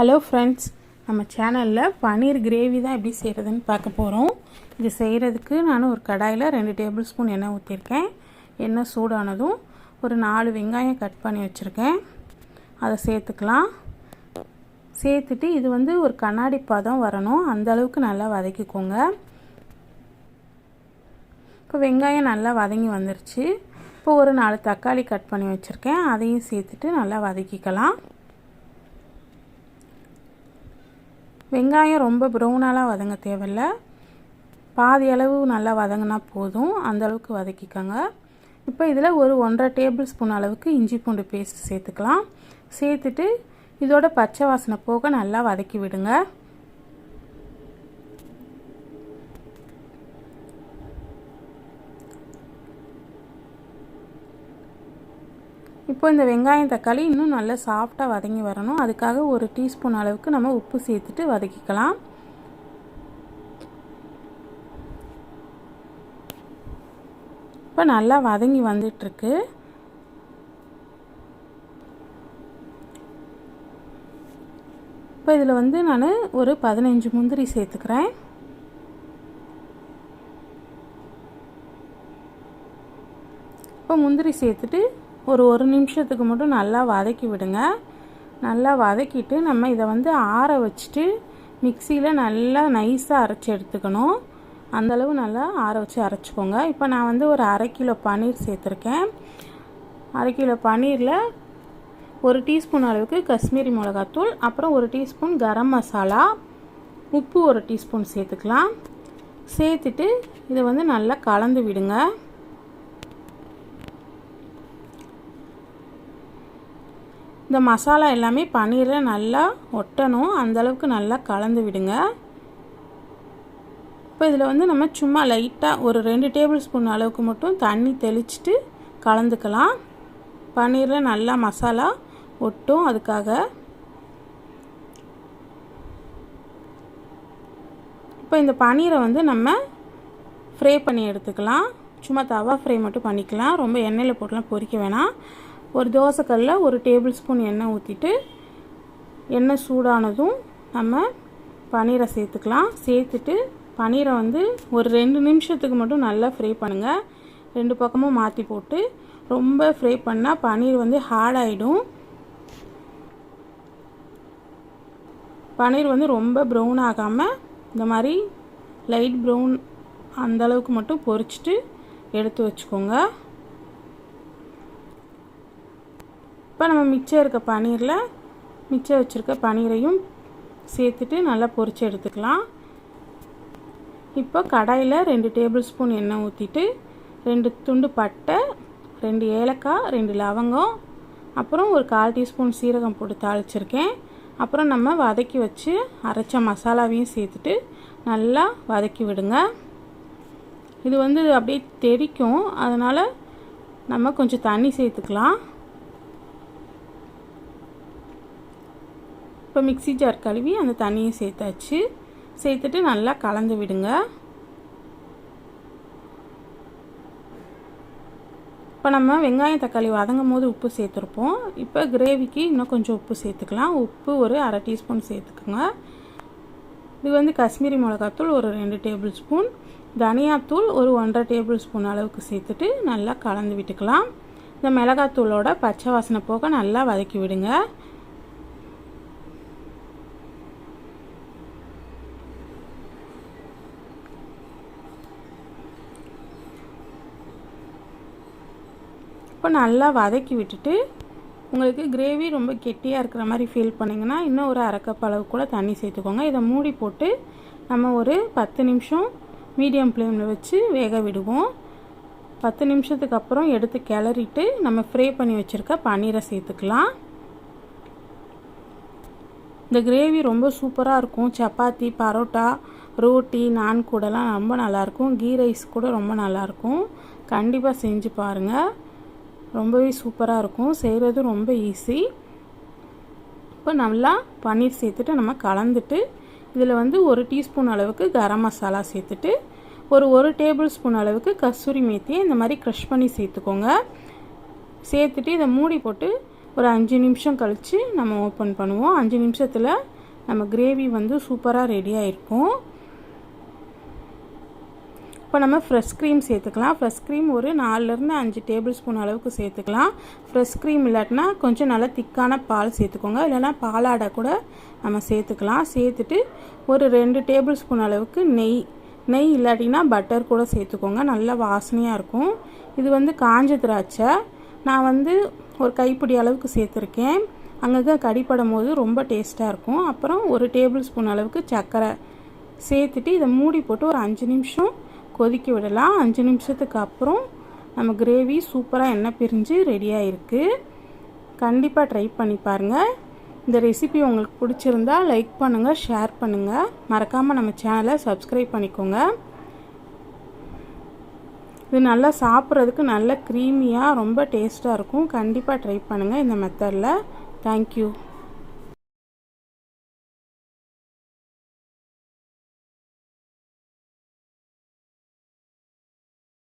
Hello friends நம்ம சேனலில் பன்னீர் gravy தான் எப்படி செய்கிறதுன்னு பார்க்க போகிறோம் இது செய்கிறதுக்கு நான் ஒரு கடாயில் ரெண்டு டேபிள் ஸ்பூன் எண்ணெய் ஊற்றிருக்கேன் எண்ணெய் சூடானதும் ஒரு நாலு வெங்காயம் கட் பண்ணி வச்சுருக்கேன். அதை சேர்த்துக்கலாம். சேர்த்துட்டு இது வந்து ஒரு கண்ணாடி பதம் வரணும். அந்த அளவுக்கு நல்லா வதக்கிக்கோங்க. இப்போ வெங்காயம் நல்லா வதங்கி வந்துருச்சு. இப்போ ஒரு நாலு தக்காளி கட் பண்ணி வச்சுருக்கேன். அதையும் சேர்த்துட்டு நல்லா வதக்கிக்கலாம். வெங்காயம் ரொம்ப ப்ரௌனாலாம் வதங்க தேவையில்ல. பாதி அளவு நல்லா வதங்கினா போதும். அந்தளவுக்கு வதக்கிக்கோங்க. இப்போ இதில் ஒரு ஒன்றரை டேபிள் ஸ்பூன் அளவுக்கு இஞ்சி பூண்டு பேஸ்ட் சேர்த்துக்கலாம். சேர்த்துட்டு இதோட பச்சை வாசனை போக நல்லா வதக்கி விடுங்க. இப்போ இந்த வெங்காயம் தக்காளி இன்னும் நல்லா சாஃப்டாக வதங்கி வரணும். அதுக்காக ஒரு டீஸ்பூன் அளவுக்கு நம்ம உப்பு சேர்த்துட்டு வதக்கிக்கலாம். இப்போ நல்லா வதங்கி வந்துட்டுருக்கு. இப்போ இதில் வந்து நான் ஒரு பதினஞ்சு முந்திரி சேர்த்துக்கிறேன். இப்போ முந்திரி சேர்த்துட்டு ஒரு ஒரு நிமிஷத்துக்கு மட்டும் நல்லா வதக்கி விடுங்க. நல்லா வதக்கிட்டு நம்ம இதை வந்து ஆற வச்சுட்டு மிக்சியில் நல்லா நைஸாக அரைச்சி எடுத்துக்கணும். அந்தளவு நல்லா ஆற வச்சு அரைச்சிக்கோங்க. இப்போ நான் வந்து ஒரு அரை கிலோ பன்னீர் சேர்த்துருக்கேன். அரை கிலோ பன்னீரில் ஒரு டீஸ்பூன் அளவுக்கு காஷ்மீரி மிளகாத்தூள் அப்புறம் ஒரு டீஸ்பூன் கரம் மசாலா உப்பு ஒரு டீஸ்பூன் சேர்த்துக்கலாம். சேர்த்துட்டு இதை வந்து நல்லா கலந்து விடுங்க. இந்த மசாலா எல்லாமே பன்னீரில் நல்லா ஒட்டணும். அந்தளவுக்கு நல்லா கலந்து விடுங்க. இப்போ இதில் வந்து நம்ம சும்மா லைட்டாக ஒரு ரெண்டு டேபிள் ஸ்பூன் அளவுக்கு மட்டும் தண்ணி தெளிச்சிட்டு கலந்துக்கலாம். பன்னீரில் நல்லா மசாலா ஒட்டும் அதுக்காக. இப்போ இந்த பன்னீரை வந்து நம்ம ஃப்ரை பண்ணி எடுத்துக்கலாம். சும்மா தவா ஃப்ரை மட்டும் பண்ணிக்கலாம். ரொம்ப எண்ணெயில் போட்டுலாம் பொரிக்க வேணாம். ஒரு தோசைக்கல்லில் ஒரு டேபிள் ஸ்பூன் எண்ணெய் ஊற்றிட்டு எண்ணெய் சூடானதும் நம்ம பன்னீரை சேர்த்துக்கலாம். சேர்த்துட்டு பன்னீரை வந்து ஒரு ரெண்டு நிமிஷத்துக்கு மட்டும் நல்லா ஃப்ரை பண்ணுங்கள் ரெண்டு பக்கமும் மாற்றி போட்டு ரொம்ப ஃப்ரை பண்ணால் பன்னீர் வந்து ஹார்ட் ஆகிடும் பன்னீர் வந்து ரொம்ப ப்ரௌன் ஆகாமல் இந்த மாதிரி லைட் ப்ரௌன் அந்தளவுக்கு மட்டும் பொறிச்சிட்டு எடுத்து வச்சுக்கோங்க. இப்போ நம்ம மிச்சம் இருக்க பன்னீரில் மிச்சம் வச்சுருக்க பன்னீரையும் சேர்த்துட்டு நல்லா பொரித்து எடுத்துக்கலாம். இப்போ கடாயில் ரெண்டு டேபிள் ஸ்பூன் எண்ணெய் ஊற்றிட்டு ரெண்டு துண்டு பட்டை ரெண்டு ஏலக்காய் ரெண்டு லவங்கம் அப்புறம் ஒரு கால் டீஸ்பூன் சீரகம் போட்டு தாளிச்சிருக்கேன். அப்புறம் நம்ம வதக்கி வச்சு அரைச்ச மசாலாவையும் சேர்த்துட்டு நல்லா வதக்கி விடுங்க. இது வந்து அப்படியே தெரிக்கும் அதனால் நம்ம கொஞ்சம் தண்ணி சேர்த்துக்கலாம். இப்போ மிக்சி ஜார் கழுவி அந்த தண்ணியை சேர்த்தாச்சு. சேர்த்துட்டு நல்லா கலந்து விடுங்க. இப்போ நம்ம வெங்காயம் தக்காளி வதங்கும் போது உப்பு சேர்த்துருப்போம். இப்போ கிரேவிக்கு இன்னும் கொஞ்சம் உப்பு சேர்த்துக்கலாம். உப்பு ஒரு அரை டீஸ்பூன் சேர்த்துக்குங்க. இது வந்து காஷ்மீரி மிளகாத்தூள் ஒரு ரெண்டு டேபிள் ஸ்பூன். தனியாத்தூள் ஒரு ஒன்றரை டேபிள் ஸ்பூன் அளவுக்கு சேர்த்துட்டு நல்லா கலந்து விட்டுக்கலாம். இந்த மிளகாத்தூளோட பச்சை வாசனை போக நல்லா வதக்கி விடுங்க. இப்போ நல்லா வதக்கி விட்டுட்டு உங்களுக்கு கிரேவி ரொம்ப கெட்டியாக இருக்கிற மாதிரி ஃபீல் பண்ணிங்கன்னா இன்னும் ஒரு அரைக்கப் அளவு கூட தண்ணி சேர்த்துக்கோங்க. இதை மூடி போட்டு நம்ம ஒரு பத்து நிமிஷம் மீடியம் ஃப்ளேமில் வச்சு வேக விடுவோம். பத்து நிமிஷத்துக்கு அப்புறம் எடுத்து கிளறிட்டு நம்ம ஃப்ரை பண்ணி வச்சுருக்க பன்னீரை சேர்த்துக்கலாம். இந்த கிரேவி ரொம்ப சூப்பராக இருக்கும். சப்பாத்தி பரோட்டா ரோட்டி நான் கூடலாம் ரொம்ப நல்லாயிருக்கும் கீ ரைஸ் கூட ரொம்ப நல்லாயிருக்கும் கண்டிப்பாக செஞ்சு பாருங்கள் ரொம்பவே சூப்பராக இருக்கும். செய்கிறது ரொம்ப ஈஸி இப்போ நல்லா பன்னீர் சேர்த்துட்டு நம்ம கலந்துட்டு இதில் வந்து ஒரு டீஸ்பூன் அளவுக்கு கரம் மசாலா சேர்த்துட்டு ஒரு ஒரு டேபிள் ஸ்பூன் அளவுக்கு கஸ்தூரி மேத்தியை இந்த மாதிரி க்ரஷ் பண்ணி சேர்த்துக்கோங்க. சேர்த்துட்டு இதை மூடி போட்டு ஒரு அஞ்சு நிமிஷம் கழித்து நம்ம ஓப்பன் பண்ணுவோம். அஞ்சு நிமிஷத்தில் நம்ம கிரேவி வந்து சூப்பராக ரெடி ஆகிருக்கும் இப்போ நம்ம ஃப்ரெஷ் க்ரீம் சேர்த்துக்கலாம். ஃப்ரெஷ் க்ரீம் ஒரு நாலுலேருந்து அஞ்சு டேபிள் ஸ்பூன் அளவுக்கு சேர்த்துக்கலாம். ஃப்ரெஷ் க்ரீம் இல்லாட்டினா கொஞ்சம் நல்லா திக்கான பால் சேர்த்துக்கோங்க. இல்லைனா பாலாடை கூட நம்ம சேர்த்துக்கலாம். சேர்த்துட்டு ஒரு ரெண்டு டேபிள் ஸ்பூன் அளவுக்கு நெய். நெய் இல்லாட்டினா பட்டர் கூட சேர்த்துக்கோங்க. நல்லா வாசனையாக இருக்கும். இது வந்து காஞ்ச திராட்சை. நான் வந்து ஒரு கைப்பிடி அளவுக்கு சேர்த்துருக்கேன். அங்கங்கே கடிப்படும் போது ரொம்ப டேஸ்ட்டாக இருக்கும். அப்புறம் ஒரு டேபிள் ஸ்பூன் அளவுக்கு சர்க்கரை சேர்த்துட்டு இதை மூடி போட்டு ஒரு அஞ்சு நிமிஷம் கொதிக்க விடலாம். அஞ்சு நிமிஷத்துக்கு அப்புறம் நம்ம கிரேவி சூப்பராக எண்ணெய் பிரிஞ்சு ரெடியாக இருக்குது கண்டிப்பாக ட்ரை பண்ணி பாருங்கள் இந்த ரெசிபி உங்களுக்கு பிடிச்சிருந்தா லைக் பண்ணுங்கள் ஷேர் பண்ணுங்கள் மறக்காமல் நம்ம சேனலை சப்ஸ்கிரைப் பண்ணிக்கோங்க. இது நல்லா சாப்பிட்றதுக்கு நல்ல க்ரீமியாக ரொம்ப டேஸ்ட்டாக இருக்கும். கண்டிப்பாக ட்ரை பண்ணுங்கள் இந்த மெத்தடில் தேங்க்யூ